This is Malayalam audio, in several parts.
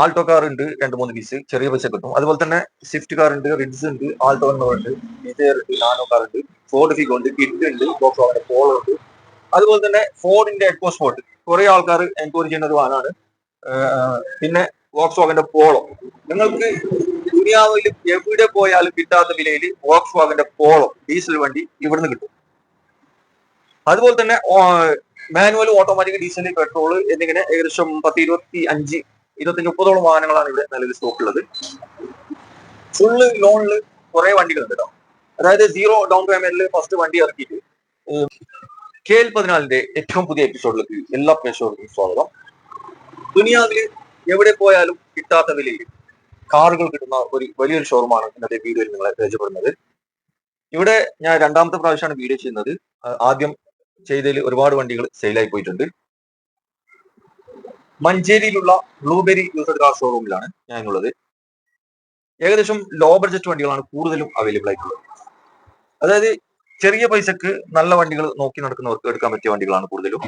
ആൾട്ടോ കാർ ഉണ്ട് രണ്ട് മൂന്ന് പീസ് ചെറിയ പൈസ കിട്ടും. അതുപോലെ തന്നെ സ്വിഫ്റ്റ് കാർ ഉണ്ട് റിഡ്സ് ഉണ്ട് ആൾട്ടോ ഉണ്ട് ഡിസയർ ഉണ്ട് നാനോ കാർ ഉണ്ട് ഫോർഡ് ഫിഗോ ഉണ്ട് കിഡ് ഉണ്ട് ബോക്സ് പോളോ ഉണ്ട്. അതുപോലെ തന്നെ ഫോർഡിന്റെ എക്കോ സ്പോർട്ട് കുറെ ആൾക്കാർ എൻക്വയറി ചെയ്യുന്ന ഒരു ഏഹ് പിന്നെ വോക്സ് വാഗന്റെ പോളോ നിങ്ങൾക്ക് ദുനിയാവിൽ എവിടെ പോയാലും കിട്ടാത്ത വിലയിൽ വോക്സ് വാഗന്റെ പോളോ ഡീസൽ വണ്ടി ഇവിടുന്ന് കിട്ടും. അതുപോലെ തന്നെ മാനുവൽ ഓട്ടോമാറ്റിക് ഡീസൽ പെട്രോൾ എന്നിങ്ങനെ ഏകദേശം പത്ത് ഇരുപത്തി അഞ്ച് ഇരുപത്തഞ്ച് മുപ്പതോളം വാഹനങ്ങളാണ് ഇവിടെ നിലവിൽ സ്റ്റോക്ക് ഉള്ളത് ഫുള്ള് ലോണിൽ കുറെ വണ്ടികളുണ്ട് കേട്ടോ അതായത് സീറോ ഡൗൺ പേയ്മെന്റിൽ ഫസ്റ്റ് വണ്ടി ഇറക്കിയിട്ട് കെ എൽ പതിനാലിന്റെ ഏറ്റവും പുതിയ എപ്പിസോഡിലേക്ക് എല്ലാ പ്രേക്ഷകർക്കും സ്വാഗതം. ദുനിയാവിൽ എവിടെ പോയാലും കിട്ടാത്ത വിലയിൽ കാറുകൾ കിട്ടുന്ന ഒരു വലിയൊരു ഷോറൂമാണ് ഇന്നത്തെ വീഡിയോയിൽ നിങ്ങളെ പരിചയപ്പെടുന്നത്. ഇവിടെ ഞാൻ രണ്ടാമത്തെ പ്രാവശ്യമാണ് വീഡിയോ ചെയ്യുന്നത്. ആദ്യം ചെയ്തതിൽ ഒരുപാട് വണ്ടികൾ സെയിലായി പോയിട്ടുണ്ട്. മഞ്ചേരിയിലുള്ള ബ്ലൂബെറി യൂസഡ് കാർ ഷോറൂമിലാണ് ഞാനുള്ളത്. ഏകദേശം ലോ ബഡ്ജറ്റ് വണ്ടികളാണ് കൂടുതലും അവൈലബിൾ ആയിട്ടുള്ളത്. അതായത് ചെറിയ പൈസക്ക് നല്ല വണ്ടികൾ നോക്കി നടക്കുന്നവർക്ക് എടുക്കാൻ പറ്റിയ വണ്ടികളാണ് കൂടുതലും.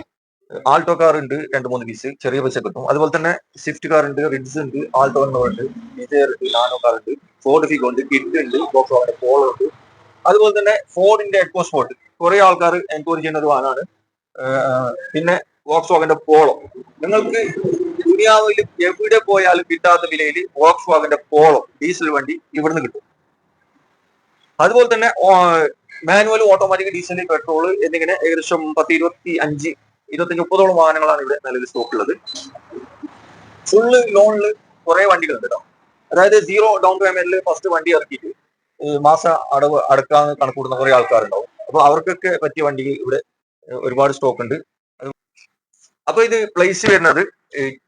ആൾട്ടോ കാർ ഉണ്ട് രണ്ട് മൂന്ന് പീസ് ചെറിയ പൈസ കിട്ടും. അതുപോലെ തന്നെ സ്വിഫ്റ്റ് കാർ ഉണ്ട് റിഡ്സ് ഉണ്ട് ആൾട്ടോ ഉണ്ട് ഡിസയർ ഉണ്ട് നാനോ കാർ ഉണ്ട് ഫോർഡ് ഫിഗോ ഉണ്ട് കിഡ് ഉണ്ട് ബോക്സ് പോളോ ഉണ്ട്. അതുപോലെ തന്നെ ഫോർഡിന്റെ എക്കോ സ്പോർട്ട് കുറെ ആൾക്കാർ എൻക്വയറി ചെയ്യുന്ന ഒരു വാഹനമാണ് പിന്നെ വോക്സ് വാഗന്റെ പോളോ. നിങ്ങൾക്ക് ദുനിയാവിൽ എവിടെ പോയാലും കിട്ടാത്ത വിലയിൽ വോക്സ് വാഗന്റെ പോളോ ഡീസൽ വണ്ടി ഇവിടുന്ന് കിട്ടും. അതുപോലെ തന്നെ മാനുവൽ ഓട്ടോമാറ്റിക് ഡീസൽ പെട്രോൾ എന്നിങ്ങനെ ഏകദേശം പത്ത് ഇരുപത്തി അഞ്ച് ഇരുപത്തഞ്ച് മുപ്പതോളം വാഹനങ്ങളാണ് ഇവിടെ നിലവിൽ സ്റ്റോക്ക് ഉള്ളത് ഫുള്ള് ലോണിൽ കുറെ വണ്ടികളുണ്ട് കേട്ടോ. അതായത് സീറോ ഡൗൺ പേയ്മെന്റിൽ ഫസ്റ്റ് വണ്ടി ഇറക്കിയിട്ട് മാസ അടവ് അടക്കാന്ന് കണക്കൂടുന്ന കുറെ ആൾക്കാരുണ്ടാവും. അപ്പൊ അവർക്കൊക്കെ പറ്റിയ വണ്ടി ഇവിടെ ഒരുപാട് സ്റ്റോക്ക് ഉണ്ട്. അപ്പൊ ഇത് പ്ലേസ് വരുന്നത്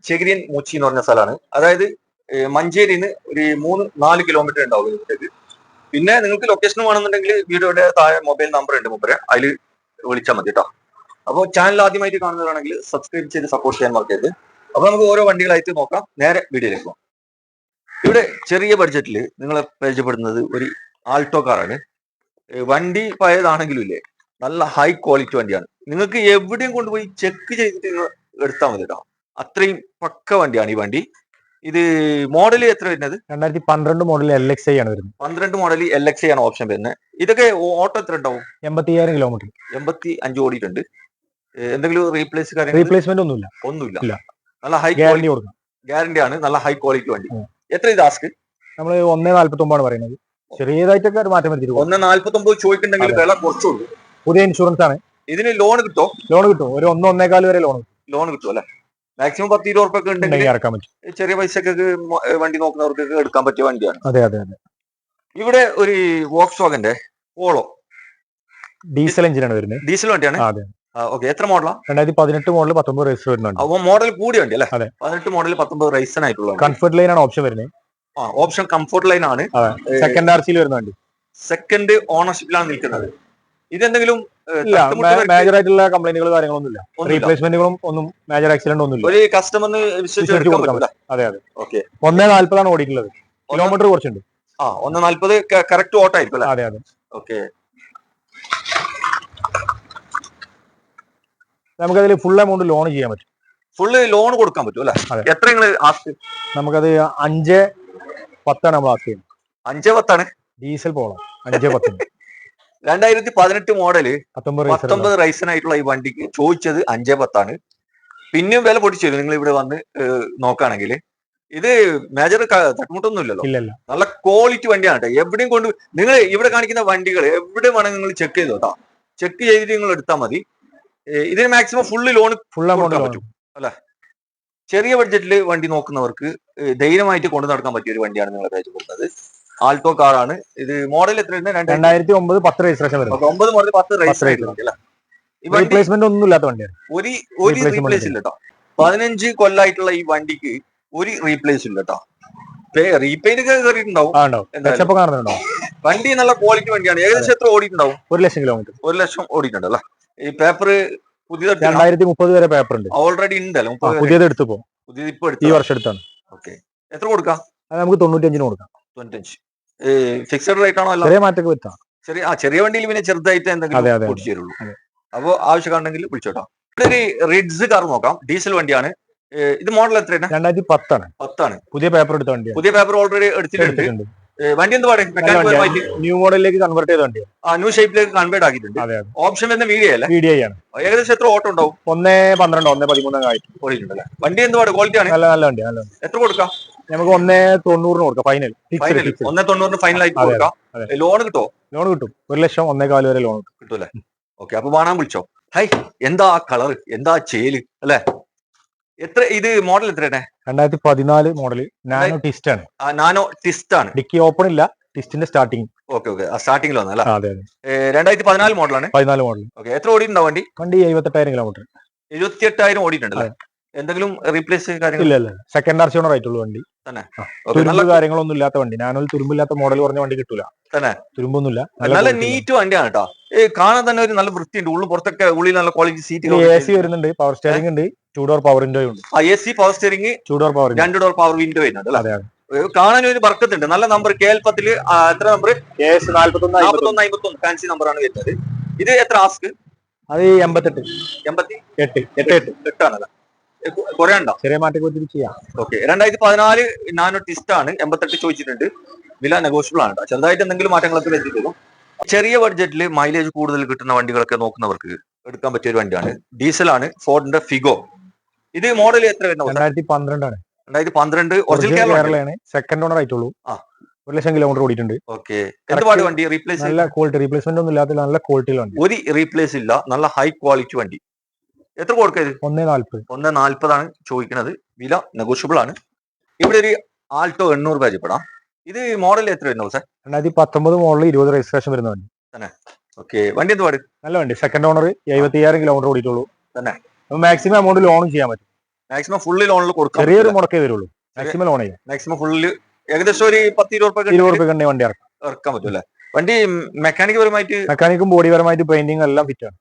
ചെഗിരിയൻ മൂച്ചി എന്ന് പറഞ്ഞ സ്ഥലമാണ്. അതായത് മഞ്ചേരി നിന്ന് ഒരു മൂന്ന് നാല് കിലോമീറ്റർ ഉണ്ടാവും ഇവിടേക്ക്. പിന്നെ നിങ്ങൾക്ക് ലൊക്കേഷൻ വേണമെന്നുണ്ടെങ്കിൽ വീഡിയോയുടെ താഴെ മൊബൈൽ നമ്പർ ഉണ്ട് മുപ്പരെ. അതിൽ വിളിച്ചാൽ മതി കേട്ടോ അപ്പോൾ ചാനൽ ആദ്യമായിട്ട് കാണുന്നതാണെങ്കിൽ സബ്സ്ക്രൈബ് ചെയ്ത് സപ്പോർട്ട് ചെയ്യാൻ മറക്കരുത്. അപ്പൊ നമുക്ക് ഓരോ വണ്ടികളായിട്ട് നോക്കാം. നേരെ വീഡിയോയിലേക്ക് പോകാം ഇവിടെ ചെറിയ ബഡ്ജറ്റിൽ നിങ്ങളെ പരിചയപ്പെടുന്നത് ഒരു ആൾട്ടോ കാറാണ് വണ്ടി പഴയതാണെങ്കിലും ഇല്ലേ? നല്ല ഹൈ ക്വാളിറ്റി വണ്ടിയാണ്. നിങ്ങൾക്ക് എവിടെയും കൊണ്ടുപോയി ചെക്ക് ചെയ്തിട്ട് നിങ്ങൾ എടുത്താൽ മതി കേട്ടോ അത്രയും പക്ക വണ്ടിയാണ് ഈ വണ്ടി. ഇത് മോഡൽ എത്ര വരുന്നത്? രണ്ടായിരത്തി പന്ത്രണ്ട് മോഡൽ എൽ എക്സ് ഐ ആണ് വരുന്നത്. പന്ത്രണ്ട് മോഡൽ എൽ എക്സ് ഐ ആണ് ഓപ്ഷൻ വരുന്നത്. ഇതൊക്കെ ഓട്ടോ എത്ര ഉണ്ടാവും? എൺപത്തി അയ്യായിരം കിലോമീറ്റർ എൺപത്തി അഞ്ച് ഓടിയിട്ടുണ്ട്. എന്തെങ്കിലും റീപ്ലേസ് കാര്യം റീപ്ലേസ്മെന്റ് ഒന്നുമില്ല. ഒന്നുമില്ല. നല്ല ഹൈ ഗ്യാരണ്ടി കൊടുക്കും ഗ്യാരണ്ടി ആണ്. നല്ല ഹൈ ക്വാളിറ്റി വണ്ടി. എത്ര ഇത് ആസ്ക് നമ്മൾ ഒന്നേ നാല്പത്തി ഒമ്പതാണ് പറയുന്നത്. ചെറിയതായിട്ടൊക്കെ മാറ്റം വരുത്തിയിട്ട് ഒന്ന് നാല്പത്തി ഒമ്പത് ചോദിക്കുന്നുണ്ടെങ്കിൽ വില കുറച്ചുള്ളൂ. പുതിയ ഇൻഷുറൻസ് ആണ്. ഇതിന് ലോൺ കിട്ടോ? ലോൺ കിട്ടും. ഒരു ഒന്ന് ഒന്നേകാൽ വരെ ലോൺ ലോൺ കിട്ടും അല്ലെ? മാക്സിമം പത്ത് ഇരുപത് ഉറുപ്പൊക്കെ ഉണ്ടെങ്കിൽ ഇറക്കാൻ പറ്റും. ചെറിയ പൈസക്കൊക്കെ വണ്ടി നോക്കുന്നവർക്ക് എടുക്കാൻ പറ്റിയ വണ്ടിയാണ്. അതെ അതെ അതെ. ഇവിടെ ഒരു വോക്സ് വാഗന്റെ പോളോ ഡീസൽ എഞ്ചിനാണ് വരുന്നത്. ഡീസൽ വണ്ടിയാണ്? അതെ. ഓക്കെ എത്ര മോഡലാ രണ്ടായിരത്തി പതിനെട്ട് മോഡൽ പത്തൊമ്പത് റേസ് വരുന്നുണ്ട്. അപ്പൊ മോഡൽ കൂടിയ വണ്ടി അല്ലേ? അതെ. പതിനെട്ട് മോഡൽ പത്തൊമ്പത് റൈസൺ ആയിട്ടുള്ള. കംഫർട്ട് ലൈൻ ആണ് ഓപ്ഷൻ വരുന്നത്. ആ ഓപ്ഷൻ കംഫർട്ട് ലൈൻ ആണ്. സെക്കൻഡ് ആർ സിയിൽ വരുന്ന വണ്ടി. സെക്കൻഡ് ഓണർഷിപ്പിലാണ് നിൽക്കുന്നത്. ഇതെന്തെങ്കിലും മേജർ ആയിട്ടുള്ള കംപ്ലൈന്റുകൾ കാര്യങ്ങളൊന്നും ഇല്ല. റീപ്ലേസ്മെന്റുകളും ഒന്നും മേജർ ആക്സിഡന്റ് ഒന്നും ഒരു കസ്റ്റമറിന് വിശ്വസിച്ച് കൊടുക്കാൻ പറ്റില്ല. അതെ അതെ. ഓക്കെ. ഒന്നേ നാല്പതാണ് ഓടിയിട്ടുള്ളത്. കിലോമീറ്റർ കുറച്ചുണ്ട്. ആ ഒന്ന് നാല്പത് കറക്റ്റ് ഓട്ടായിരിക്കും അതെ അതെ. ഓക്കെ. നമുക്കതിൽ ഫുൾ എമൗണ്ട് ലോൺ ചെയ്യാൻ പറ്റും. ഫുള്ള് ലോൺ കൊടുക്കാൻ പറ്റും അല്ലെ? എത്ര നിങ്ങൾ ആസ്ക് നമുക്കത് അഞ്ച് പത്താണ് നമ്മൾ ആസ്തി അഞ്ചേ പത്താണ്? ഡീസൽ പോകണം അഞ്ച് പത്തിന്. രണ്ടായിരത്തി പതിനെട്ട് മോഡൽ പത്തൊമ്പത് ആയിട്ടുള്ള ഈ വണ്ടിക്ക് ചോദിച്ചത് അഞ്ചേ പത്താണ്. പിന്നെയും വില പൊടിച്ചു നിങ്ങൾ ഇവിടെ വന്ന് നോക്കുകയാണെങ്കിൽ ഇത് മേജർ തട്ടുമുട്ടൊന്നും ഇല്ലല്ലോ. ഇല്ല ഇല്ല നല്ല ക്വാളിറ്റി വണ്ടിയാണ് കേട്ടോ. എവിടെയും കൊണ്ട് നിങ്ങൾ ഇവിടെ കാണിക്കുന്ന വണ്ടികൾ എവിടെ വേണമെങ്കിൽ നിങ്ങൾ ചെക്ക് ചെയ്തോ കേട്ടോ ചെക്ക് ചെയ്തിട്ട് നിങ്ങൾ എടുത്താൽ മതി. ഇതിന് maximum full loan full amount പറ്റും. അല്ല ചെറിയ ബഡ്ജറ്റിൽ വണ്ടി നോക്കുന്നവർക്ക് ധൈര്യമായിട്ട് കൊണ്ടു നടക്കാൻ പറ്റിയ ഒരു വണ്ടിയാണ് നിങ്ങളെ പരിചയപ്പെടുന്നത് ആൾട്ടോ കാറാണ് ഇത് മോഡൽ എത്ര രണ്ടായിരത്തി ഒമ്പത് പത്ത് രജിസ്ട്രേഷൻ വരുന്നത് ഒമ്പത് മുതൽ പത്ത് രജിസ്ട്രേഷൻ റീപ്ലേസ്മെന്റ് ഒന്നും ഇല്ലാത്ത വണ്ടിയാണ്. ഒരു ഒരു റീപ്ലേസ് ഇല്ല കേട്ടോ പതിനഞ്ച് കൊല്ലായിട്ടുള്ള ഈ വണ്ടിക്ക് ഒരു റീപ്ലേസ് ഇല്ല കേട്ടോ റീപെയിന്റ് ഒക്കെ കയറിയിട്ടുണ്ടാവും വണ്ടി നല്ല ക്വാളിറ്റി വണ്ടിയാണ്. ഏകദേശം എത്ര ഓടിയിട്ടുണ്ടാവും? ഒരു ലക്ഷം കിലോമീറ്റർ ഒരു ലക്ഷം ഓടിയിട്ടുണ്ട് അല്ലേ? ഈ പേപ്പർ പുതിയത് രണ്ടായിരത്തി മുപ്പത് വരെ പേപ്പർ ഉണ്ട്. ഓൾറെഡി ഉണ്ടല്ലോ വരെ. പുതിയത് എടുത്തു പോകും പുതിയത് ഇപ്പൊ ഈ വർഷം എടുത്താണ്. ഓക്കെ. എത്ര കൊടുക്കാം? നമുക്ക് തൊണ്ണൂറ്റഞ്ചിന് കൊടുക്കാം. തൊണ്ണൂറ്റഞ്ച് ഫിക്സഡ് റേറ്റ് ആണോ അല്ല? ചെറിയ മാറ്റൊക്കെ വരുത്താം ചെറിയ ആ ചെറിയ വണ്ടിയിൽ പിന്നെ ചെറുതായിട്ട് എന്തെങ്കിലും അതെ, പൊടിച്ചു തരുള്ളൂ. അപ്പോൾ ആവശ്യമുണ്ടെങ്കിൽ വിളിച്ചോട്ടോ. ഒരു റിഡ്സ് കാർ നോക്കാം. ഡീസൽ വണ്ടിയാണ്. ഇത് മോഡൽ എത്രയാണ്? രണ്ടായിരത്തി പത്താണ്. പത്താണ് പുതിയ പേപ്പർ എടുത്ത വണ്ടി പുതിയ പേപ്പർ ഓൾറെഡി എടുത്തിട്ടുണ്ട്. വണ്ടി എന്ത് ന്യൂ മോഡലിലേക്ക് കൺവേർട്ട് ചെയ്ത വണ്ടി ആ ന്യൂ ഷേപ്പിലേക്ക് കൺവേർട്ട് ആക്കിയിട്ടുണ്ട്. ഓപ്ഷൻ വരുന്ന വീഡിയോ അല്ലേ? വീഡിയോ ആണ്. ഏകദേശം എത്ര ഓട്ടോ ഉണ്ടാവും? ഒന്നേ പന്ത്രണ്ട് ഒന്നേ പതിമൂന്നൊക്കെ ആയിട്ട് ഓടിയിട്ടുണ്ടല്ലേ വണ്ടി എന്ത് പാട്? ക്വാളിറ്റി ആണ്. നല്ല നല്ല വണ്ടി നല്ല എത്ര കൊടുക്കാം? നമുക്ക് ഒന്നേ തൊണ്ണൂറിന് കൊടുക്കാം ഫൈനൽ ഒന്നേ തൊണ്ണൂറിന് ഫൈനൽ ആയിട്ട് കൊടുക്കാം. ലോൺ കിട്ടോ ലോൺ കിട്ടും. ഒരു ലക്ഷം ഒന്നേ കാൽ വരെ ലോൺ കിട്ടും. കിട്ടൂലേ ഓക്കെ അപ്പൊ വാണാൻ വിളിച്ചോ. ഹൈ എന്താ കളർ എന്താ ചേൽ? അല്ലെ? എത്ര ഇത് മോഡൽ എത്രയാണ്? രണ്ടായിരത്തി പതിനാല് മോഡൽ നാനോ ടിസ്റ്റ് ആണ് നാനോ ടിസ്റ്റ് ആണ് ഡിക്കി ഓപ്പൺ ഇല്ല ടിസ്റ്റിന്റെ സ്റ്റാർട്ടിംഗ് ഓക്കെ ഓക്കെ സ്റ്റാർട്ടിംഗിൽ വന്നല്ലേ രണ്ടായിരത്തി പതിനാല് മോഡലാണ് പതിനാല് മോഡൽ ഓക്കെ എത്ര ഓടിയിട്ടുണ്ടോ വണ്ടി? വണ്ടി എഴുപത്തെട്ടായിരം കിലോമീറ്റർ എഴുപത്തി എട്ടായിരം ഓടിയിട്ടുണ്ടല്ലേ എന്തെങ്കിലും റീപ്ലേസ് കാര്യങ്ങൾ? ഇല്ല ഇല്ല. സെക്കൻഡ് ആർസി ഓണർ ആയിട്ടുള്ള വണ്ടി. നല്ല തുരുമ്പ് കാര്യങ്ങളൊന്നും ഇല്ലാത്ത വണ്ടി. ഞാനൊരു തുരുമ്പില്ലാത്ത മോഡൽ പറഞ്ഞ വണ്ടി കിട്ടൂല. തന്നെ? തുരുമ്പൊന്നുമില്ല. നല്ല. നീറ്റ് വണ്ടിയാണ് കേട്ടോ കാണാൻ തന്നെ ഒരു നല്ല വൃത്തിയുണ്ട്. ഉള്ളു പുറത്തൊക്കെ ഉള്ളിൽ നല്ല ക്വാളിറ്റി സീറ്റ് എ സി വരുന്നുണ്ട്. പവർ സ്റ്റിയറിംഗ് ഉണ്ട്. ടൂ ഡോർ പവർ വിൻഡോ ഉണ്ട്. ആ A C power steering two door power രണ്ട് ഡോർ പവർ വിൻഡോ വരുന്നുണ്ട് അല്ലേ? കാണാൻ ഒരു ബർക്കത്തുണ്ട് നല്ല നമ്പർ കെ എൽ പത്തിൽ എത്ര നമ്പർ ഫാൻസി നാല്പത്തൊന്ന് അമ്പത്തൊന്ന് ഫാൻസി നമ്പറാണ് വരുന്നത്. ഇത് എത്ര ആസ്ക് അത് എൺപത്തെട്ട്. എൺപത്തി? എട്ട്. എട്ട്. എട്ട്. എട്ടാണല്ലേ? കുറെ ഉണ്ടോ ചെറിയ മാറ്റം ചെയ്യാം. ഓക്കെ. രണ്ടായിരത്തി പതിനാല് നാനോ ടിസ്റ്റ് ആണ് എൺപത്തെട്ട് ചോദിച്ചിട്ടുണ്ട്. വില നെഗോഷ്യബിൾ ആണ് ട്ടോ. ചെറുതായിട്ട് എന്തെങ്കിലും മാറ്റങ്ങളൊക്കെ വരുത്തിയിട്ടുള്ളൂ ചെറിയ ബഡ്ജറ്റിൽ മൈലേജ് കൂടുതൽ കിട്ടുന്ന വണ്ടികളൊക്കെ നോക്കുന്നവർക്ക് എടുക്കാൻ പറ്റിയ ഒരു വണ്ടിയാണ്. ഡീസൽ ആണ് ഫോർഡിന്റെ ഫിഗോ ഇത് മോഡൽ എത്ര വരുന്ന രണ്ടായിരത്തി പന്ത്രണ്ടാണ്. രണ്ടായിരത്തി പന്ത്രണ്ട് ഒറിജിനൽ കേരളയാണ്. സെക്കൻഡ് ഓണർ ആയിട്ടുള്ളൂ. ഒരു ലക്ഷം കിലോമീറ്റർ ഓടിയിട്ടുണ്ട്. ഓക്കെ. വണ്ടി? റീപ്ലേസ് നല്ല ക്വാളിറ്റി റീപ്ലേസ്മെന്റ് ഒന്നും ഇല്ലാത്ത നല്ല ഒരു റീപ്ലേസ് ഇല്ല. നല്ല ഹൈ ക്വാളിറ്റി വണ്ടി. എത്ര കൊടുക്കരുത് ഒന്നേ നാല്പത്. ഒന്ന് നാൽപ്പതാണ് ചോദിക്കുന്നത് വില നെഗോഷ്യബിൾ ആണ്. ഇവിടെ ഒരു ആൾട്ടോ എണ്ണൂറ് പരിചയപ്പെടാം ഇത് മോഡൽ എത്ര വരുന്നു സാർ രണ്ടായിരത്തി പത്തൊമ്പത് മോഡൽ ഇരുപത് രജിസ്ട്രേഷൻ വരുന്ന വണ്ടി തന്നെ. ഓക്കെ വണ്ടി എന്ത് പാട് നല്ല വണ്ടി. സെക്കൻഡ് ഓണർ എഴുപത്തി അയ്യായിരം കിലോമീറ്റർ ഓടിയിട്ടുള്ളൂ. തന്നെ? മാക്സിമം എമൗണ്ട് ലോൺ ചെയ്യാൻ പറ്റും. മാക്സിമം ഫുള്ള് ലോണിൽ കൊടുക്കാം ചെറിയൊരു മുടക്കേ വരുള്ളൂ. മാക്സിമം ലോൺ ചെയ്യാം. മാക്സിമം ഫുള്ള് ഏകദേശം ഒരു പത്ത് ഇരുപത് ഇരുപത് രൂപ റുപ്യ കണ്ടേ വണ്ടി ഇറക്കാം ഇറക്കാൻ പറ്റും അല്ലേ വണ്ടി മെക്കാനിക് പരമായിട്ട് മെക്കാനിക്കും ബോഡി പരമായിട്ട് പെയിന്റിംഗ് എല്ലാം ഫിറ്റ് ആണ്.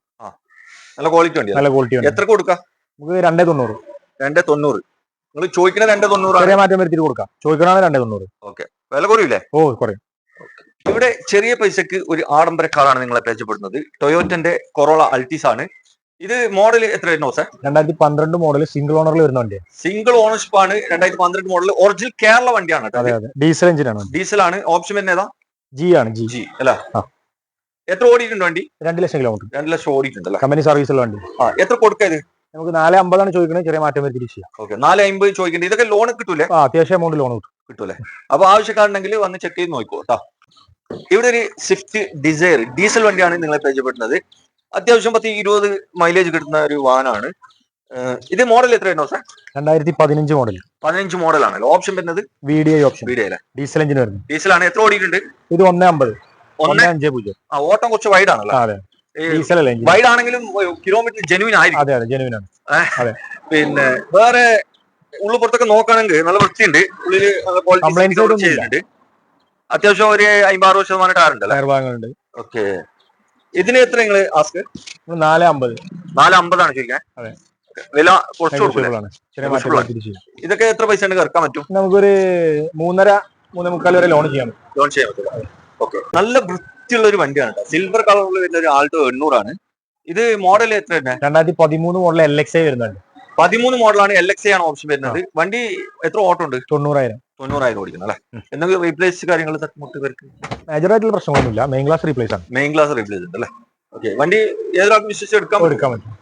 നല്ല ക്വാളിറ്റി വണ്ടി നല്ല ക്വാളിറ്റി ഉണ്ട് എത്ര കൊടുക്കാം? നമുക്ക് രണ്ടേ തൊണ്ണൂറ്. രണ്ടേ തൊണ്ണൂറ്. നിങ്ങൾ ചോദിക്കുന്ന രണ്ടേ തൊണ്ണൂറ് മാറ്റം വരുത്തിട്ട് കൊടുക്കാം. ചോദിക്കണ രണ്ടേ തൊണ്ണൂറ്. ഓക്കെ. വില കുറയില്ലേ ഓ കുറയും. ഇവിടെ ചെറിയ പൈസക്ക് ഒരു ആഡംബര കാറാണ് നിങ്ങളെ പരിചയപ്പെടുന്നത്. ടൊയോറ്റന്റെ കൊറോള അൾട്ടിസ് ആണ്. ഇത് മോഡൽ എത്ര വരുന്നു സാർ രണ്ടായിരത്തി പന്ത്രണ്ട് മോഡൽ സിംഗിൾ ഓണറിൽ വരുന്ന വണ്ടിയാണ് സിംഗിൾ ഓണർഷിപ്പ് ആണ് രണ്ടായിരത്തി പന്ത്രണ്ട് മോഡൽ ഒറിജിനൽ കേരള വണ്ടിയാണ് ഡീസൽ എഞ്ചിനാണ് ഡീസൽ ആണ്. ഓപ്ഷൻ ഏതാ? ജി ആണ് ജി ജി അല്ല. എത്ര ഓടിയിട്ടുണ്ട് വണ്ടി? രണ്ട് ലക്ഷം കിലോമീറ്റർ രണ്ട് ലക്ഷം ഓടിയിട്ടുണ്ടല്ലോ കമ്പനി സർവീസുള്ള വണ്ടി. ആ എത്ര കൊടുക്കുക ഇത്? നമുക്ക് നാല് അമ്പതാണ് ചോദിക്കുന്നത് ചെറിയ മാറ്റം വരുത്തി ചെയ്യാം. ഓക്കെ നാല് അമ്പത് ചോദിക്കേണ്ടത് ഇതൊക്കെ ലോൺ കിട്ടൂലേ? ആ അത്യാവശ്യം എമൗണ്ട് ലോൺ കിട്ടും. കിട്ടൂലേ? അപ്പൊ ആവശ്യക്കാരുണ്ടെങ്കിൽ വന്ന് ചെക്ക് ചെയ്ത് നോക്കൂ കേട്ടോ. ഇവിടെ ഒരു സ്വിഫ്റ്റ് ഡിസയർ ഡീസൽ വണ്ടിയാണ് നിങ്ങളെ പരിചയപ്പെടുന്നത് അത്യാവശ്യം പത്ത് ഇരുപത് മൈലേജ് കിട്ടുന്ന ഒരു വാനാണ് ഇത് മോഡൽ എത്രയാണോ സാർ? രണ്ടായിരത്തി പതിനഞ്ച് മോഡൽ പതിനഞ്ച് മോഡലാണല്ലോ ഓപ്ഷൻ വരുന്നത്? V D I option video അല്ലേ? ഡീസൽ എഞ്ചിൻ വരുന്നത്. ഡീസലാണ് എത്ര ഓടിയിട്ടുണ്ട്? ഇത് ഒന്നേ അമ്പത്. ഒന്ന് ഒന്നേ അഞ്ചേ പൂജ്യം. ആ ഓട്ടം കുറച്ച് വൈഡ് ആണല്ലോ അതെ വൈഡ് ആണെങ്കിലും കിലോമീറ്റർ ജെനുവിൻ ആയിരിക്കും. അതെ അതെ ജെനുവിൻ ആണ്. പിന്നെ വേറെ ഉള്ളു പുറത്തൊക്കെ നോക്കുകയാണെങ്കിൽ നല്ല വൃത്തിയുണ്ട്. ഉള്ളിൽ ക്വാളിറ്റി. ചെയ്തിട്ടുണ്ട്. അത്യാവശ്യം ഒരു അമ്പത് ശതമാനം ടാറുണ്ട് അല്ലേ ടയർ ഭാഗങ്ങളുണ്ട് ഓക്കെ. ഇതിന് എത്ര നിങ്ങൾ ആസ്ക് നാല് അമ്പത്. നാല് അമ്പതാണ് ചോദിക്കാൻ. അതെ. വില കുറച്ച് ചെയ്യാം ഇതൊക്കെ എത്ര പൈസ ഇറക്കാൻ പറ്റും? നമുക്കൊരു മൂന്നര മൂന്നേ മുക്കാൽ വരെ ലോൺ ചെയ്യാൻ പറ്റും. ലോൺ ചെയ്യാൻ പറ്റും. നല്ല വൃത്തിയുള്ള ഒരു വണ്ടിയാണ് സിൽവർ കളറിൽ വരുന്ന ഒരു ആൾട്ടോ എണ്ണൂറാണ്. ഇത് മോഡൽ എത്ര രണ്ടായിരത്തി പതിമൂന്ന് മോഡൽ എൽ എക്സ് ഐ വരുന്നുണ്ട്. പതിമൂന്ന് മോഡലാണ് എൽ എക്സ് ആണ് ഓപ്ഷൻ വരുന്നത്. വണ്ടി എത്ര ഓട്ടം ഉണ്ട്? തൊണ്ണൂറായിരം. തൊണ്ണൂറായിരം ഓടിക്കുന്നത് അല്ലേ? എന്തെങ്കിലും റീപ്ലേസ് കാര്യങ്ങൾ തട്ടുമുട്ട് പേർക്ക് മേജർ ആയിട്ടുള്ള പ്രശ്നങ്ങളൊന്നുമില്ല. മെയിൻ ക്ലാസ് റീപ്ലേസ് ആണ്. മെയിൻ ക്ലാസ് റീപ്ലേസ് ഉണ്ട് അല്ലേ? ഓക്കെ വണ്ടി ഏതൊരാൾക്ക് വിശ്വസിച്ച് എടുക്കാൻ എടുക്കാൻ പറ്റും.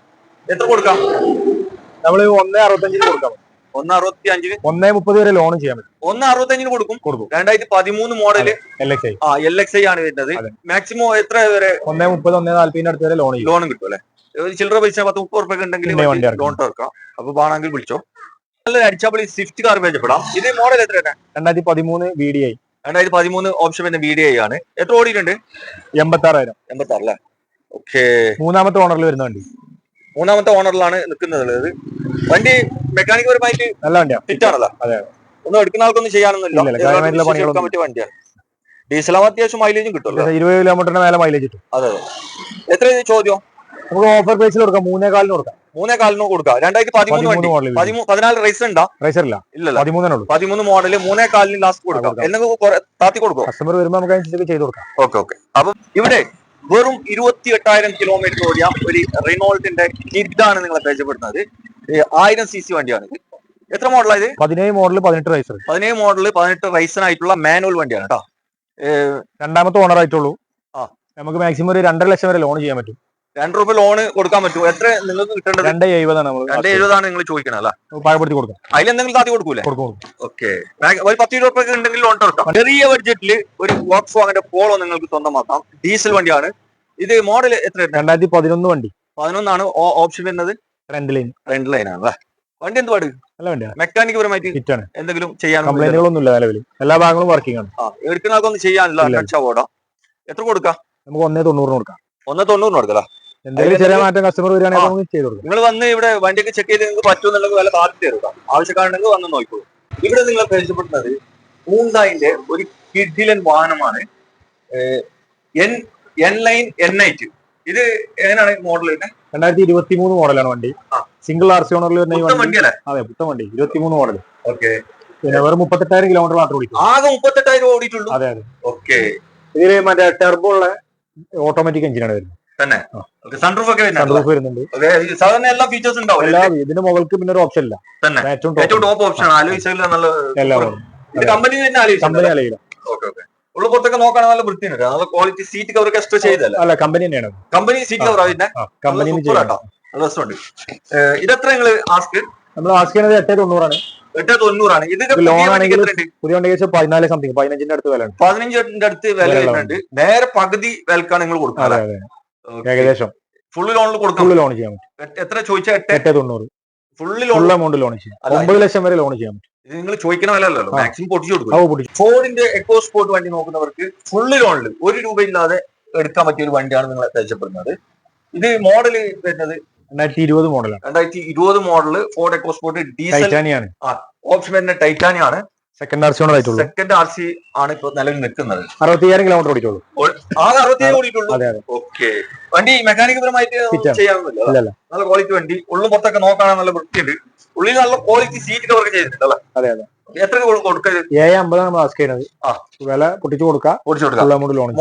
എത്ര കൊടുക്കാം? നമ്മൾ ഒന്നേ അറുപത്തഞ്ചിന് കൊടുക്കാം. ഒന്ന് അറുപത്തി അഞ്ചിന് ഒന്നേ മുപ്പത് വരെ ലോൺ ചെയ്യാൻ പറ്റും. ഒന്ന് അറുപത്തഞ്ചിന് കൊടുക്കും. കൊടുക്കും. രണ്ടായിരത്തി പതിമൂന്ന് മോഡൽ എൽ എക്സ് ഐ ആ എൽ എക്സ് ഐ ആണ് വരുന്നത്. മാക്സിമം എത്ര വരെ? ഒന്നേ മുപ്പത് ഒന്നേ നാല്പതിന് അടുത്ത് വരെ ലോൺ ലോണും കിട്ടും അല്ലെ? ഒരു ചില്ലറ പൈസ പത്ത് മുപ്പത് റുപ്യ ഉണ്ടെങ്കിൽ ലോൺ തീർക്കാം അപ്പൊ വേണമെങ്കിൽ വിളിച്ചോ. നല്ല അടിച്ചാൽ സ്വിഫ്റ്റ് കാർ പരിചയപ്പെടാം ഇത് മോഡൽ എത്ര രണ്ടായിരത്തി പതിമൂന്ന് വി ഡി ഐ രണ്ടായിരത്തി പതിമൂന്ന് ഓപ്ഷൻ വരുന്ന വി ഡി ഐ ആണ്. എത്ര ഓടിയിട്ടുണ്ട്? എൺപത്തി ആറായിരം എൺപത്തി ആറ് അല്ലേ? ഓക്കെ മൂന്നാമത്തെ ഓണറിൽ വരുന്ന വണ്ടി. മൂന്നാമത്തെ ഓണറിലാണ് നിൽക്കുന്നത് വണ്ടി മെക്കാനിക് പരമായിട്ട് നല്ല വണ്ടിയാണ് ഫിറ്റ് അതെ. ഒന്നും എടുക്കുന്ന ആൾക്കൊന്നും ചെയ്യാനൊന്നുമില്ല. ഇല്ല, ഇല്ല, പറ്റിയ വണ്ടിയാണ്. ഡീസലാവും അത്യാവശ്യം മൈലേജും കിട്ടുമല്ലോ. ഇരുപത് കിലോമീറ്ററിന് മേലെ മൈലേജ് കിട്ടും. അതെ എത്ര ചോദ്യം? നമുക്ക് ഓഫർ പ്രൈസിൽ കൊടുക്കാം. മൂന്നേ കാലിന് കൊടുക്കാം. മൂന്നേ കാലിന് കൊടുക്കാം. രണ്ടായിരത്തി പതിമൂന്ന് വണ്ടി. പതിനാല് റൈസ് ഉണ്ടാ? പ്രൈസർ ഇല്ല. ഇല്ലല്ലോ പതിമൂന്നേ ഉള്ളൂ. പതിമൂന്ന് മോഡൽ മൂന്നേ കാലിന് ലാസ്റ്റ് കൊടുക്കാം. എന്നൊക്കെ താത്തി കൊടുക്കും? കസ്റ്റമർ വരുമ്പോൾ നമുക്ക് അനുസരിച്ച് ചെയ്ത് കൊടുക്കാം. Okay okay. അപ്പം ഇവിടെ വെറും ഇരുപത്തി എട്ടായിരം കിലോമീറ്റർ ഓടിയ ഒരു റിനോൾട്ടിന്റെ കിഡാണ് നിങ്ങളെ പരിചയപ്പെടുന്നത് ആയിരം സി സി വണ്ടിയാണ്. എത്ര മോഡലാണ് ഇത്? പതിനേഴ് മോഡൽ പതിനെട്ട് റൈസർ പതിനേഴ് മോഡൽ പതിനെട്ട് റൈസിനായിട്ടുള്ള മാനുവൽ വണ്ടിയാണ് കേട്ടോ രണ്ടാമത്തെ ഓണർ ആയിട്ടുള്ളൂ. ആ. നമുക്ക് മാക്സിമം ഒരു രണ്ടര ലക്ഷം വരെ ലോൺ ചെയ്യാൻ പറ്റും. രണ്ട് രൂപ ലോണ് കൊടുക്കാൻ പറ്റുമോ? എത്ര നിങ്ങൾക്ക് കിട്ടേണ്ടത്? രണ്ട് എഴുപതാണ് നമ്മൾ രണ്ട് എഴുപതാണ് നിങ്ങൾ ചോദിക്കണം അല്ല? പാകപ്പെടുത്തി കൊടുക്കാം. അതിലെന്തെങ്കിലും താത്തി കൊടുക്കൂലേ? കൊടുക്കും കൊടുക്കും. ഓക്കെ ഒരു പത്ത് ഇരുപത് രൂപ ഉണ്ടെങ്കിൽ ലോൺ തുറക്കാം ചെറിയ ബഡ്ജറ്റിൽ ഒരു വോക്സ് വാങ്ങന്റെ പോളോ നിങ്ങൾക്ക് സ്വന്തമാക്കാം. ഡീസൽ വണ്ടിയാണ്. ഇത് മോഡൽ എത്ര? രണ്ടായിരത്തി പതിനൊന്ന് വണ്ടി. പതിനൊന്നാണ് ഓപ്ഷൻ വരുന്നത്. റെന്റ് ലൈൻ റെന്റ് ലൈൻ ആണ് വണ്ടി എന്ത് പാട്? നല്ല വണ്ടിയാണ്. മെക്കാനിക് പരമായിട്ട് എന്തെങ്കിലും ചെയ്യാൻ കംപ്ലൈന്റുകളൊന്നും ഇല്ല നിലവിൽ. എല്ലാ ഭാഗങ്ങളും വർക്കിംഗ് ആണ്. എടുക്കുന്ന ആൾക്കൊന്നും ചെയ്യാനില്ല. എത്ര കൊടുക്കാം? നമുക്ക് ഒന്നേ തൊണ്ണൂറിന് കൊടുക്കാം. ഒന്നേ തൊണ്ണൂറിന് കൊടുക്കല എന്തെങ്കിലും ചെറിയ മാറ്റം കസ്റ്റമർ വരികയാണെങ്കിൽ നമുക്ക് ചെയ്ത് കൊടുക്കാം നിങ്ങൾ വന്ന് ഇവിടെ വണ്ടിയൊക്കെ ചെക്ക് ചെയ്ത് നിങ്ങൾക്ക് പറ്റുമെന്നുണ്ടെങ്കിൽ വല്ല ബാധ്യത എടുക്കാം ആവശ്യക്കാരുണ്ടെങ്കിൽ വന്ന് നോക്കിക്കോളൂ. ഇവിടെ നിങ്ങൾ പരിചയപ്പെടുന്നത് ഹൂണ്ടായിന്റെ ഒരു കിഡിലൻ വാഹനമാണ് N N line N eight ഇത് എങ്ങനെയാണ് മോഡൽ വരുന്നത്? രണ്ടായിരത്തി ഇരുപത്തി മൂന്ന് മോഡലാണ് വണ്ടി. സിംഗിൾ ആർ സി ഓണറിൽ വരുന്ന വണ്ടി. അതെ പുത്തൻ വണ്ടി. ഇരുപത്തി മൂന്ന് മോഡൽ ഓക്കെ. പിന്നെ വെറും മുപ്പത്തെട്ടായിരം കിലോമീറ്റർ മാത്രം ഓടിക്കും. ആകെ മുപ്പത്തെട്ടായിരം ഓടിയിട്ടുള്ളൂ? അതെ അതെ. ഓക്കെ. ഇതിൽ മറ്റേ ടെർബോ ഉള്ള ഓട്ടോമാറ്റിക് എഞ്ചിനാണ് വരുന്നത്. തന്നെ. സൺറൂഫ് ഒക്കെ വരുന്നുണ്ട് സാധാരണ എല്ലാ ഫീച്ചേഴ്സ് ഉണ്ടാവും. ഇതിന് മുകൾക്ക് പിന്നെ ഒരു ഓപ്ഷൻ ഇല്ല. തന്നെ. ഏറ്റവും ടോപ്പ് ഓപ്ഷൻ ആലോചിച്ചില്ല നല്ല ഇത് കമ്പനി തന്നെ ആലോചിച്ചു കമ്പനി അലയില്ല ഓക്കെ ഓക്കെ ഉള്ള പുറത്തൊക്കെ നോക്കുകയാണെങ്കിൽ നല്ല വൃത്തിയുണ്ട്. നല്ല ക്വാളിറ്റി സീറ്റ് കവർ ഒക്കെ എക്സ്ട്രാ ചെയ്തല്ല അല്ല കമ്പനി തന്നെയാണ്. കമ്പനി സീറ്റ് കവർ അതിന്റെ കമ്പനി നല്ല രസമുണ്ട്. ഇതെത്ര നിങ്ങൾ ആസ്ക് നമ്മൾ ആസ്ക് ചെയ്യുന്നത് എട്ടേ തൊണ്ണൂറാണ്. എട്ട് തൊണ്ണൂറാണ്. ഇത് ലോൺ ആണെങ്കിൽ പുതിയ വണ്ടി വെച്ചാൽ പതിനാല് സംതിങ് പതിനഞ്ചിന്റെ അടുത്ത് വില പതിനഞ്ചിന്റെ അടുത്ത് വില വരുന്നുണ്ട്. നേരെ പകുതി വിലക്കാണ് നിങ്ങൾ കൊടുക്കുന്നത്. ഏകദേശം. ഫുള്ള് ലോണിൽ കൊടുക്കാം ലോൺ ചെയ്യാൻ പറ്റും. എത്ര ചോദിച്ചാൽ എട്ട്? എട്ട് തൊണ്ണൂറ്. ഫുള്ള് ലോൺ എമൗണ്ട് ലോൺ ചെയ്യാം. ഒമ്പത് ലക്ഷം വരെ ലോൺ ചെയ്യാൻ പറ്റും. ഇത് നിങ്ങൾ ചോദിക്കണ വിലല്ലോ മാക്സിമം പൊട്ടിച്ചു കൊടുക്കും. ഫോർഡിന്റെ എക്കോ സ്പോർട്ട് വണ്ടി നോക്കുന്നവർക്ക് ഫുള്ള് ലോണിൽ ഒരു രൂപ ഇല്ലാതെ എടുക്കാൻ പറ്റിയ ഒരു വണ്ടിയാണ് നിങ്ങൾ പരിചയപ്പെടുന്നത്. ഇത് മോഡൽ വരുന്നത്? രണ്ടായിരത്തി ഇരുപത് മോഡലാണ് രണ്ടായിരത്തി ഇരുപത് model Ford echo sport diesel ടൈറ്റാനിയാണ് ഓപ്ഷൻ വരുന്ന ടൈറ്റാനി ആണ്. സെക്കൻഡ് ആർ സി ആയിട്ടുള്ളൂ സെക്കൻഡ് ആർ സി ആണ് ഇപ്പൊ നിലവിൽ നിൽക്കുന്നത്. അറുപത്തിയായിരം കിലോമീറ്റർ ഓടിച്ചോളൂ. ആകെ ഓക്കെ വണ്ടി മെക്കാനിക് പരമായിട്ട് നല്ല ക്വാളിറ്റി വണ്ടി. ഉള്ളും പുറത്തൊക്കെ നോക്കാനാണ് നല്ല വൃത്തിയുണ്ട്. ഉള്ളിൽ നല്ല ക്വാളിറ്റി സീറ്റ് കവർ ചെയ്തിട്ടുണ്ട് അതെ അതെ. എത്ര കൊടുക്കരുത് ഏഴ് അമ്പതാണ് നമ്മൾ ആസ്ക് ചെയ്യുന്നത്. ആ. വില പൊട്ടിച്ചു കൊടുക്കാം.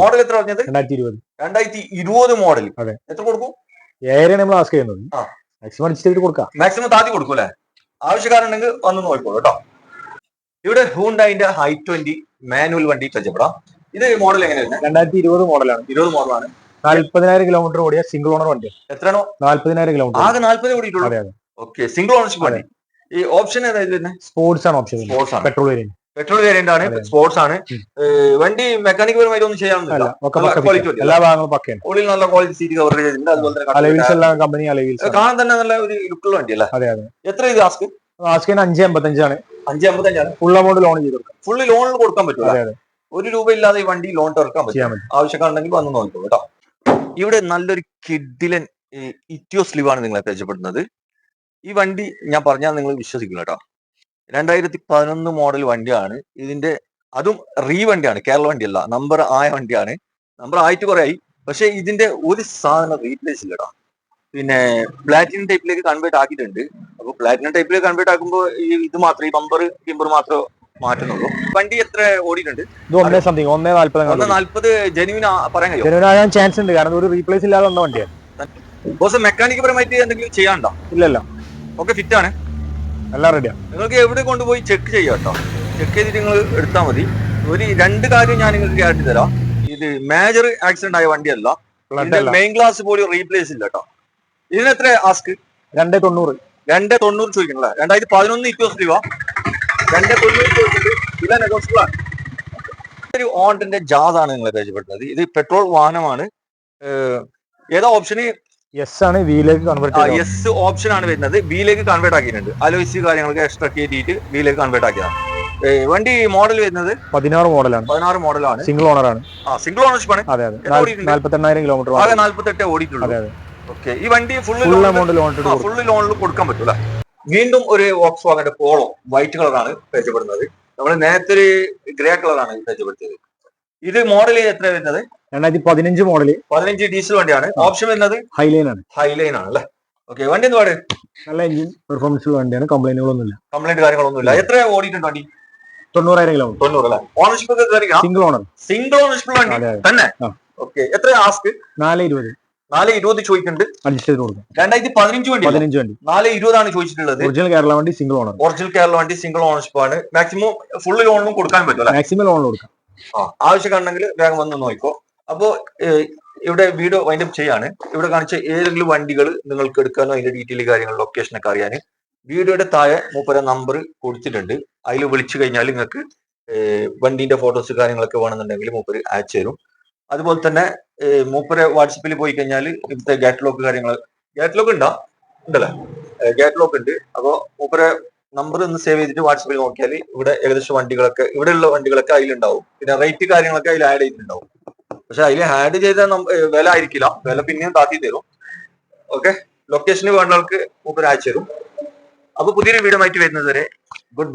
മോഡൽ എത്ര പറഞ്ഞത് രണ്ടായിരത്തി ഇരുപത് രണ്ടായിരത്തി ഇരുപത് മോഡൽ അതെ. എത്ര കൊടുക്കും? ഏഴര നമ്മൾ ആസ്ക് ചെയ്യുന്നത്. മാക്സിമം അടിച്ചിട്ട് കൊടുക്കാം. മാക്സിമം താത്തി കൊടുക്കും അല്ലേ? ആവശ്യക്കാരുണ്ടെങ്കിൽ വന്ന് നോക്കിക്കോളൂ കേട്ടോ. ഇവിടെ ഹൂണ്ടായിന്റെ ഹൈ ട്വന്റി മാനുവൽ വണ്ടി ടച്ചപ്പെടാം ഇത് മോഡൽ എങ്ങനെയാണ് രണ്ടായിരത്തി ഇരുപത് മോഡലാണ് ഇരുപത് മോഡലാണ് നാല്പതിനായിരം കിലോമീറ്റർ ഓടിയ സിംഗിൾ ഓണർ വണ്ടി. എത്രയാണോ? നാല്പതിനായിരം കിലോമീറ്റർ ആകെ നാല്പത് ഓടിയിട്ടുള്ളൂ? ഓക്കെ സിംഗിൾ ഓണർഷിപ്പ് വണ്ടി. ഈ ഓപ്ഷൻ ഏതായത് തന്നെ സ്പോർട്സ് ആണ് ഓപ്ഷൻ സ്പോർട്സ് ആണ്. പെട്രോൾ വേരിയന്റ് പെട്രോൾ വേരിയന്റ് ആണ് സ്പോർട്സ് ആണ്. വണ്ടി മെക്കാനിക് പരമായിട്ട് ഒന്നും ചെയ്യാവുന്നില്ല എല്ലാ ഭാഗങ്ങളും പക്കയാണ്. ഉള്ളിൽ നല്ല ക്വാളിറ്റി സീറ്റ് കവർ ചെയ്തിട്ടുണ്ട്. അതുപോലെ തന്നെ കാണാൻ തന്നെ നല്ല ഒരു ലുക്കുള്ള വണ്ടി അല്ലേ? അതെ അതെ. എത്ര ഇത് ആസ്ക് ആസ്ക് ചെയ്യുന്ന അഞ്ച് എൺപത്തഞ്ചാണ് അഞ്ച് അമ്പത്തഞ്ചാണ്. ഫുൾ എമൗണ്ട് ലോൺ ചെയ്ത് കൊടുക്കാം. ഫുള്ള് ലോണിൽ കൊടുക്കാൻ പറ്റും ഒരു രൂപ ഇല്ലാതെ ഈ വണ്ടി ലോൺ തുറക്കാൻ പറ്റും. ആവശ്യക്കാരുണ്ടെങ്കിൽ വന്ന് നോക്കൂ കേട്ടോ. ഇവിടെ നല്ലൊരു കിഡിലൻ ഇറ്റിയോ സ്ലീവ് ആണ് നിങ്ങളെ പരിചയപ്പെടുന്നത് ഈ വണ്ടി ഞാൻ പറഞ്ഞാൽ നിങ്ങൾ വിശ്വസിക്കില്ല കേട്ടോ. രണ്ടായിരത്തി പതിനൊന്ന് മോഡൽ വണ്ടിയാണ്. ഇതിന്റെ അതും റീ വണ്ടിയാണ് കേരള വണ്ടിയല്ല. നമ്പർ ആയ വണ്ടിയാണ്. നമ്പർ ആയിട്ട് കുറെ ആയി. പക്ഷെ ഇതിന്റെ ഒരു സാധനം റീപ്ലേസ് ഇല്ല കേട്ടോ. പിന്നെ പ്ലാറ്റിനം ടൈപ്പിലേക്ക് കൺവേർട്ട് ആക്കിയിട്ടുണ്ട്. അപ്പൊ പ്ലാറ്റിനം ടൈപ്പിലേക്ക് കൺവേർട്ട് ആക്കുമ്പോൾ ഈ ഇത് മാത്രമേ ഈ ബമ്പർ ടിമ്പർ മാത്രമേ മാറ്റുന്നുള്ളൂ. വണ്ടി എത്ര ഓടിയിട്ടുണ്ട്? ഒന്നേ സംതിങ് ഒന്നേ ഒന്ന് നാല്പത് നാല്പത് ജെനുവിൻ പറയാൻ കഴിയും? ജനുവനാകാൻ ചാൻസ് ഉണ്ട് കാരണം ഒരു റീപ്ലേസ് ഇല്ലാതെ വന്ന വണ്ടിയാണ് ബോസ് മെക്കാനിക് പരമായിട്ട് എന്തെങ്കിലും ചെയ്യാനുണ്ടോ? ഇല്ലല്ല. ഓക്കെ ഫിറ്റ് ആണ്. എല്ലാം റെഡിയാണ് നിങ്ങൾക്ക് എവിടെ കൊണ്ടുപോയി ചെക്ക് ചെയ്യാം കേട്ടോ. ചെക്ക് ചെയ്തിട്ട് നിങ്ങൾ എടുത്താൽ മതി. ഒരു രണ്ട് കാര്യം ഞാൻ നിങ്ങൾക്ക് ഗ്യാരണ്ടി തരാം. ഇത് മേജർ ആക്സിഡന്റ് ആയ വണ്ടിയല്ല. മെയിൻ ഗ്ലാസ് പോലും റീപ്ലേസ് ഇല്ല കേട്ടോ. ഇതിന് എത്ര ആസ്ക് രണ്ടേ തൊണ്ണൂറ്. രണ്ട് തൊണ്ണൂറ് ചോദിക്കണല്ലേ? രണ്ടായിരത്തി പതിനൊന്ന് ഇറ്റോസ് രൂപ രണ്ട് തൊണ്ണൂറ് ചോദിച്ചിട്ട് ഇല്ല നെഗോസിബിൾ ആണ്. ഒരു ഓണ്ടിന്റെ ജാസ് ആണ് നിങ്ങളെ പരിചയപ്പെടുന്നത് ഇത് പെട്രോൾ വാഹനമാണ്. ഏതാ ഓപ്ഷന് എസ് ആണ് വിയിലേക്ക് കൺവേർട്ട് എസ് ഓപ്ഷൻ ആണ് വരുന്നത്. ബിയിലേക്ക് കൺവേർട്ട് ആക്കിയിട്ടുണ്ട്. അലോയിസ് കാര്യങ്ങളൊക്കെ എക്സ്ട്രാ കയറ്റിയിട്ട് ബിയിലേക്ക് കൺവേർട്ട് ആക്കിയതാണ്. വണ്ടി മോഡൽ വരുന്നത്? പതിനാറ് മോഡലാണ് പതിനാറ് മോഡലാണ് സിംഗിൾ ഓണർ ആണ്. ആ സിംഗിൾ ഓണർഷിപ്പ് ആണ്. അതെ അതെ? നാല്പത്തെണ്ണായിരം കിലോമീറ്റർ നാല്പത്തെട്ട് ഓടിയിട്ടുള്ളൂ. അതെ അതെ. ഓക്കെ ഈ വണ്ടി ഫുള്ള് ഫുൾ ഫുള്ള് ലോണിൽ കൊടുക്കാൻ പറ്റൂല. വീണ്ടും ഒരു വോക്സ് വാഗന്റെ പോളോ വൈറ്റ് കളറാണ് പരിചയപ്പെടുന്നത്. നമ്മൾ നേരത്തെ ഒരു ഗ്രേ കളറാണ് പരിചയപ്പെടുത്തിയത്. ഇത് മോഡൽ എത്ര വരുന്നത്? രണ്ടായിരത്തി പതിനഞ്ച് മോഡൽ പതിനഞ്ച് ഡീസൽ വണ്ടിയാണ്. ഓപ്ഷൻ വരുന്നത് ഹൈലൈൻ ആണ്. ഹൈലൈൻ ആണ് അല്ലേ ഓക്കെ വണ്ടി എന്ത് നല്ല എഞ്ചിൻ പെർഫോമൻസ് ഉള്ള വണ്ടിയാണ്. കംപ്ലൈന്റുകളൊന്നുമില്ല കംപ്ലൈന്റ് കാര്യങ്ങളൊന്നുമില്ല. എത്ര ഓടിയിട്ടുണ്ട് വണ്ടി? തൊണ്ണൂറായിരം കിലോ തൊണ്ണൂറ് അല്ലേ? Ownership single owner single ownership വണ്ടി. തന്നെ. ഓക്കെ എത്ര ആസ്ക് നാല് ഇരുപത്. നാല് ഇരുപത് ചോദിക്കുന്നുണ്ട്. രണ്ടായിരത്തി പതിനഞ്ച് വണ്ടി പതിനഞ്ച് വണ്ടി. നാല് ഇരുപതാണ് ചോദിച്ചിട്ടുള്ളത്. ഒറിജിനൽ കേരള വണ്ടി സിംഗിൾ ഓണർ ഒറിജിനൽ കേരള വണ്ടി സിംഗിൾ ഓണർഷിപ്പ് ആണ്. മാക്സിമം ഫുൾ ലോണും കൊടുക്കാൻ പറ്റും മാക്സിമം ലോൺ കൊടുക്കാം. ആവശ്യമുണ്ടെങ്കിൽ വേഗം വന്ന് നോക്കിക്കോ. അപ്പോ ഇവിടെ വീഡിയോ വൈൻഡപ്പ് ചെയ്യാണ്. ഇവിടെ കാണിച്ച ഏതെങ്കിലും വണ്ടികൾ നിങ്ങൾക്ക് എടുക്കാനോ അതിന്റെ ഡീറ്റെയിൽ കാര്യങ്ങൾ ലൊക്കേഷൻ ഒക്കെ അറിയാൻ വീഡിയോയുടെ താഴെ മൂപ്പര നമ്പർ കൊടുത്തിട്ടുണ്ട്. അതിൽ വിളിച്ചു കഴിഞ്ഞാൽ നിങ്ങൾക്ക് വണ്ടീന്റെ ഫോട്ടോസ് കാര്യങ്ങളൊക്കെ വേണമെന്നുണ്ടെങ്കിൽ മൂപ്പര് അയച്ചു തരും അതുപോലെ തന്നെ മൂപ്പരെ വാട്സപ്പിൽ പോയി കഴിഞ്ഞാൽ ഇവിടുത്തെ ഗേറ്റ് ലോക്ക് കാര്യങ്ങൾ ഗേറ്റ് ലോക്ക് ഉണ്ടോ ഉണ്ടല്ലേ? ഗേറ്റ് ലോക്ക് ഉണ്ട് അപ്പോൾ മൂപ്പരെ നമ്പർ ഒന്ന് സേവ് ചെയ്തിട്ട് വാട്സപ്പിൽ നോക്കിയാൽ ഇവിടെ ഏകദേശം വണ്ടികളൊക്കെ ഇവിടെയുള്ള വണ്ടികളൊക്കെ അതിലുണ്ടാവും. പിന്നെ റേറ്റ് കാര്യങ്ങളൊക്കെ അതിൽ ആഡ് ചെയ്തിട്ടുണ്ടാവും. പക്ഷെ അതിൽ ആഡ് ചെയ്ത വില ആയിരിക്കില്ല. വില പിന്നെയും താത്തി തരും. ഓക്കെ? ലൊക്കേഷന് വേണ്ട ആൾക്ക് മൂപ്പര് അയച്ചു തരും. അപ്പൊ പുതിയൊരു വീഡിയോ ആയിട്ട് വരുന്നത് വരെ ഗുഡ് ബൈ